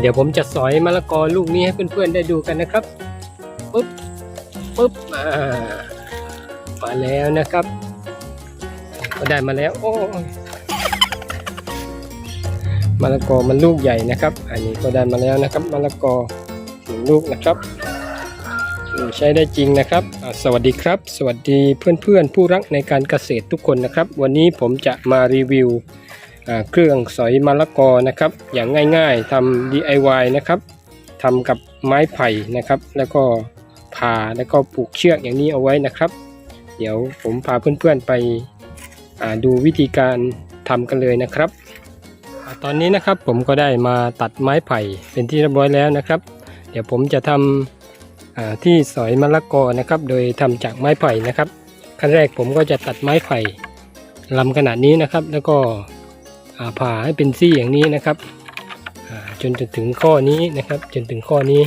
เดี๋ยวผมจะสอยมะละกอลูกนี้ให้เพื่อนๆได้ดูกันนะครับปุ๊บปุ๊บมามาแล้วนะครับ ก็ได้มาแล้ว โอ้ยมะละกอมันลูกใหญ่นะครับ อันนี้ก็ได้มาแล้วนะครับมะละกอหนึ่งลูกนะครับใช้ได้จริงนะครับ สวัสดีครับ สวัสดีเพื่อนๆ ผู้รักในการเกษตรทุกคนนะครับ วันนี้ผมจะมารีวิว เครื่องสอยมะละกอนะครับ อย่างง่ายๆทำ DIY นะครับทำกับไม้ไผ่นะครับ แล้วก็ผ่าแล้วก็ผูกเชือกอย่างนี้เอาไว้นะครับ เดี๋ยวผมพาเพื่อนๆไปดูวิธีการทำกันเลยนะครับอตอนนี้นะครับผมก็ได้มาตัดไม้ไผ่เป็นที่เรียบร้อยแล้วนะครับ เดี๋ยวผมจะทำที่สอยมะละกอนะครับ โดยทำจากไม้ไผ่นะครับขั้นแรกผมก็จะตัดไม้ไผ่ลำขนาดนี้นะครับ แล้วก็ ผ่าให้เป็นซี่อย่างนี้นะครับอ่าจนถึงข้อนี้นะครับ จนถึงข้อนี้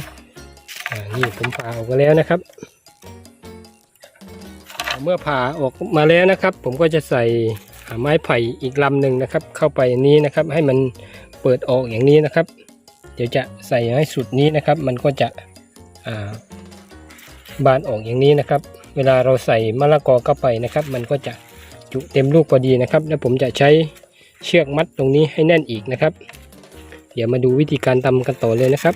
นี่ผมผ่าออกมาแล้วนะครับ เมื่อผ่าออกมาแล้วนะครับ ผมก็จะใส่ไม้ไผ่อีกลำหนึ่งนะครับ เข้าไปนี้นะครับ ให้มันเปิดออกอย่างนี้นะครับ เดี๋ยวจะใส่ให้สุดนี้นะครับ มันก็จะบานออกอย่างนี้นะครับ เวลาเราใส่มะละกอเข้าไปนะครับ มันก็จะจุเต็มลูกพอดีนะครับ แล้วผมจะใช้ เชือกมัดตรงนี้ให้แน่นอีกนะครับ เดี๋ยวมาดูวิธีการทำกันต่อเลยนะครับ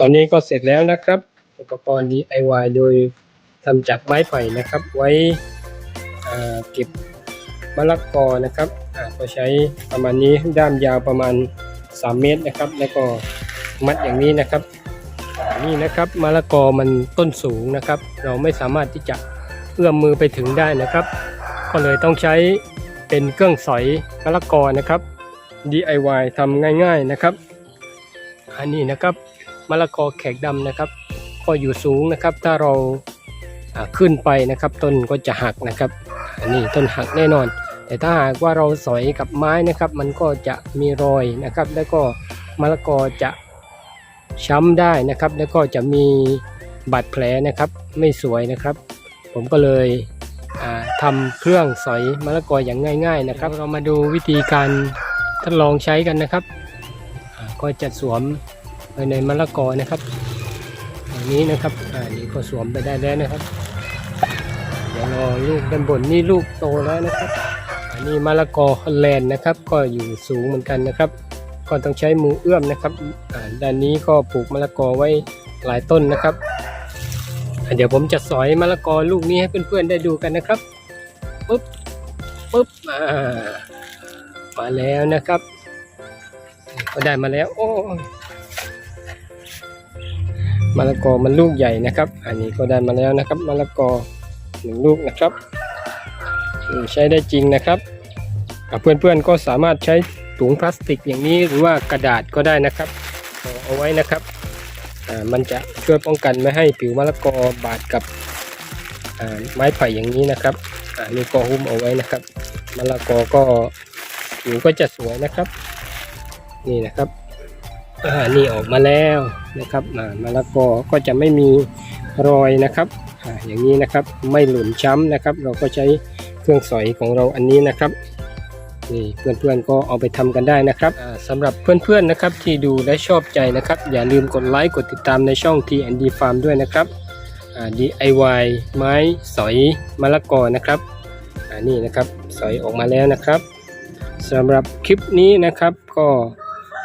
ตอนนี้ก็เสร็จแล้วนะครับ อุปกรณ์ DIY โดยทำจากไม้ไผ่นะครับ ไว้เก็บมะละกอนะครับอ่าก็ใช้ประมาณนี้ด้ามยาวประมาณ 3 เมตรนะครับ แล้วก็มัดอย่างนี้นะครับนี่นะครับมะละกอมันต้นสูงนะครับ เราไม่สามารถที่จะเอื้อมมือไปถึงได้นะครับ ก็เลยต้องใช้เป็นเครื่องสอยมะละกอนะครับ DIY ทำง่าย ๆนะครับ อันนี้นะครับ มะละกอแขกดำนะครับ ก็อยู่สูงนะครับ ถ้าเราขึ้นไปนะครับ ต้นก็จะหักนะครับอันนี้ต้นหักแน่นอน แต่ถ้าหากว่าเราสอยกับไม้นะครับ มันก็จะมีรอยนะครับ แล้วก็มะละกอจะช้ำได้นะครับ แล้วก็จะมีบาดแผลนะครับ ไม่สวยนะครับ ผมก็เลยอ่าทำเครื่องสอยมะละกออย่างง่าย ๆนะครับ เรามาดูวิธีการทดลองใช้กันนะครับ ก็จะสวม ไปในมะละกอนะครับอย่างนี้นะครับอ่านี่ก็สวมไปได้แล้วนะครับ เดี๋ยวรอลูกด้านบนนี่ลูกโตแล้วนะครับ อันนี้มะละกอฮอลแลนด์นะครับ ก็อยู่สูงเหมือนกันนะครับ ก็ต้องใช้มือเอื้อมนะครับอ่าด้านนี้ก็ปลูกมะละกอไว้หลายต้นนะครับเดี๋ยวผมจะสอยมะละกอลูกนี้ให้เพื่อนๆได้ดูกันนะครับปุ๊บปุ๊บอ่ามาแล้วนะครับ ก็ได้มาแล้ว โอ้ มะละกอมันลูกใหญ่นะครับ อันนี้ก็ได้มาแล้วนะครับมะละกอหนึ่งลูกนะครับใช้ได้จริงนะครับเพื่อนๆก็สามารถใช้ถุงพลาสติกอย่างนี้หรือว่ากระดาษก็ได้นะครับเอาไว้นะครับอ่ามันจะช่วยป้องกันไม่ให้ผิวมะละกอบาดกับไม้ไผ่อย่างนี้นะครับอ่านี่ก็หุ้มเอาไว้นะครับมะละกอก็ผิวก็จะสวยนะครับ นี่นะครับ อ่านี่ออกมาแล้วนะครับอ่ามะละกอก็จะไม่มีรอยนะครับอ่าอย่างนี้นะครับไม่หล่นช้ำนะครับ เราก็ใช้เครื่องสอยของเราอันนี้นะครับนี่เพื่อนๆก็เอาไปทำกันได้นะครับอ่าสำหรับเพื่อนๆนะครับที่ดูและชอบใจนะครับ อย่าลืมกดไลค์กดติดตามในช่อง T&D Farm ด้วยนะครับอ่า DIY ไม้สอยมะละกอนะครับอ่านี่นะครับสอยออกมาแล้วนะครับสำหรับคลิปนี้นะครับก็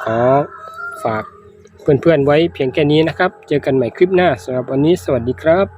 ขอ ฝากเพื่อนๆไว้เพียงแค่นี้นะครับ เจอกันใหม่คลิปหน้าสำหรับวันนี้สวัสดีครับ